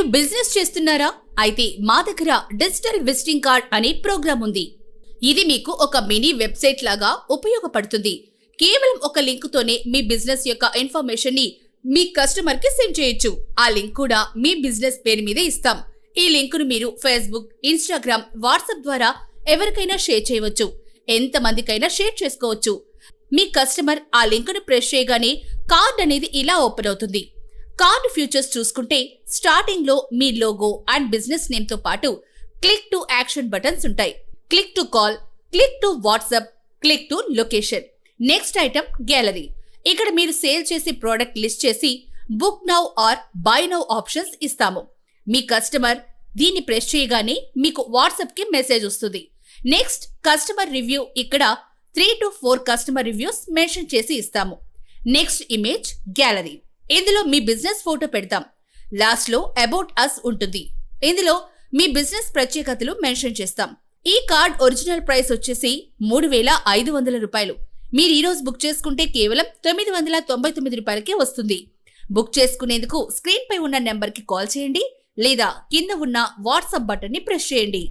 మీరు బిజినెస్ చేస్తున్నారా? అయితే మా దగ్గర డిజిటల్ విజిటింగ్ కార్డ్ అనే ప్రోగ్రామ్ ఉంది. ఇది మీకు ఒక మినీ వెబ్సైట్ లాగా ఉపయోగపడుతుంది. కేవలం ఒక లింక్ తోనే మీ బిజినెస్ యొక్క ఇన్ఫర్మేషన్ని మీ కస్టమర్కి సెండ్ చేయొచ్చు. ఆ లింక్ కూడా మీ బిజినెస్ పేరు మీదే ఇస్తాం. ఈ లింక్ను మీరు ఫేస్బుక్ ఇన్స్టాగ్రామ్ వాట్సాప్ ద్వారా ఎవరికైనా షేర్ చేయవచ్చు. ఎంత మందికైనా షేర్ చేసుకోవచ్చు. మీ కస్టమర్ ఆ లింక్ను ప్రెస్ చేయగానే కార్డ్ అనేది ఇలా ఓపెన్ అవుతుంది. కార్డ్ ఫ్యూచర్స్ చూసుకుంటే స్టార్టింగ్లో మీ లోగో అండ్ బిజినెస్ నేమ్తో పాటు క్లిక్ టు యాక్షన్ బటన్స్ ఉంటాయి. Click to call click to WhatsApp click to location. Next item gallery. ఇక్కడ మీరు సేల్ చేసే ప్రోడక్ట్ లిస్ట్ చేసి book now or buy now options ఇస్తాము. మీ కస్టమర్ దీన్ని ప్రెస్ చేయగానే మీకు వాట్సాప్కి మెసేజ్ వస్తుంది. నెక్స్ట్ కస్టమర్ రివ్యూ ఇక్కడ three to four customer reviews mention చేసి ఇస్తాము. Next image gallery. ఇందులో మీ బిజినెస్ ఫోటో పెడతాం. లాస్ట్లో అబౌట్ అస్ ఉంటుంది. ఇందులో మీ బిజినెస్ ప్రత్యేకతలు మెన్షన్ చేస్తాం. ఈ కార్డ్ ఒరిజినల్ ప్రైస్ వచ్చేసి మూడు వేల ఐదు వందల రూపాయలు. మీరు ఈరోజు బుక్ చేసుకుంటే కేవలం తొమ్మిది వందల తొంభై తొమ్మిది రూపాయలకే వస్తుంది. బుక్ చేసుకునేందుకు స్క్రీన్ పై ఉన్న నెంబర్కి కాల్ చేయండి లేదా కింద ఉన్న వాట్సాప్ బటన్ని ప్రెస్ చేయండి.